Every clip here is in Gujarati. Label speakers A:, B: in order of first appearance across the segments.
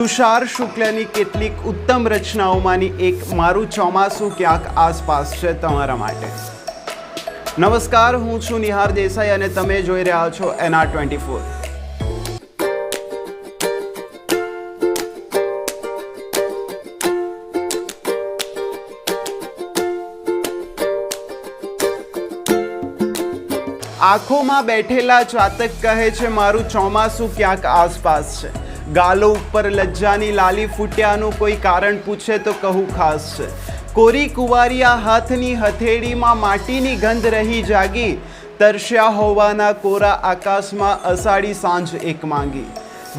A: તુષાર શુક્લની કેટલીક ઉત્તમ રચનાઓમાંની એક મારું ચોમાસું ક્યાંક આસપાસ છે તમારા માટે. નમસ્કાર, હું છું નિહાર દેસાઈ અને તમે જોઈ રહ્યા છો એનઆર ટ્વેન્ટી ફોર. આંખોમાં બેઠેલા ચાતક કહે છે, મારું ચોમાસું ક્યાંક આસપાસ છે. ગાલો ઉપર લજ્જાની લાલી ફૂટ્યાનું કોઈ કારણ પૂછે તો કહું ખાસ છે. કોરી કુંવારિયા હાથની હથેળીમાં માટીની ગંધ રહી જાગી. તરસ્યા હોવાના કોરા આકાશમાં અષાઢી સાંજ એક માંગી.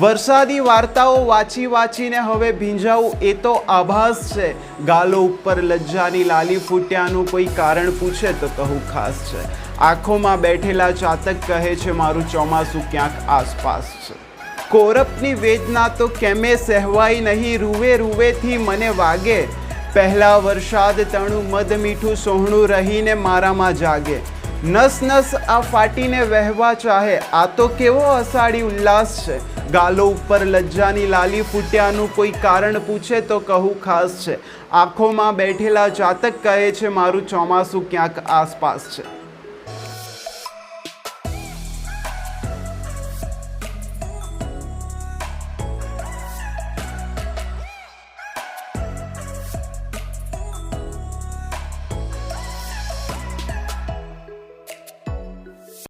A: વરસાદી વાર્તાઓ વાંચી વાંચીને હવે ભીંજાવું એ તો આભાસ છે. ગાલો ઉપર લજ્જાની લાલી ફૂટ્યાનું કોઈ કારણ પૂછે તો કહું ખાસ છે. આંખોમાં બેઠેલા ચાતક કહે છે, મારું ચોમાસું ક્યાંક આસપાસ છે. કોરપની વેદના તો કેમે સહેવાય નહીં રૂવે રૂવેથી મને વાગે. પહેલા વરસાદ તણું મદ મીઠું સોહણું રહીને મારામાં જાગે. નસ નસ આ ફાટીને વહેવા ચાહે. આ તો કેવો અષાઢી ઉલ્લાસ છે. ગાલો ઉપર લજ્જાની લાલી ફૂટ્યાનું કોઈ કારણ પૂછે તો કહું ખાસ છે. આંખોમાં બેઠેલા જાતક કહે છે, મારું ચોમાસું ક્યાંક આસપાસ છે.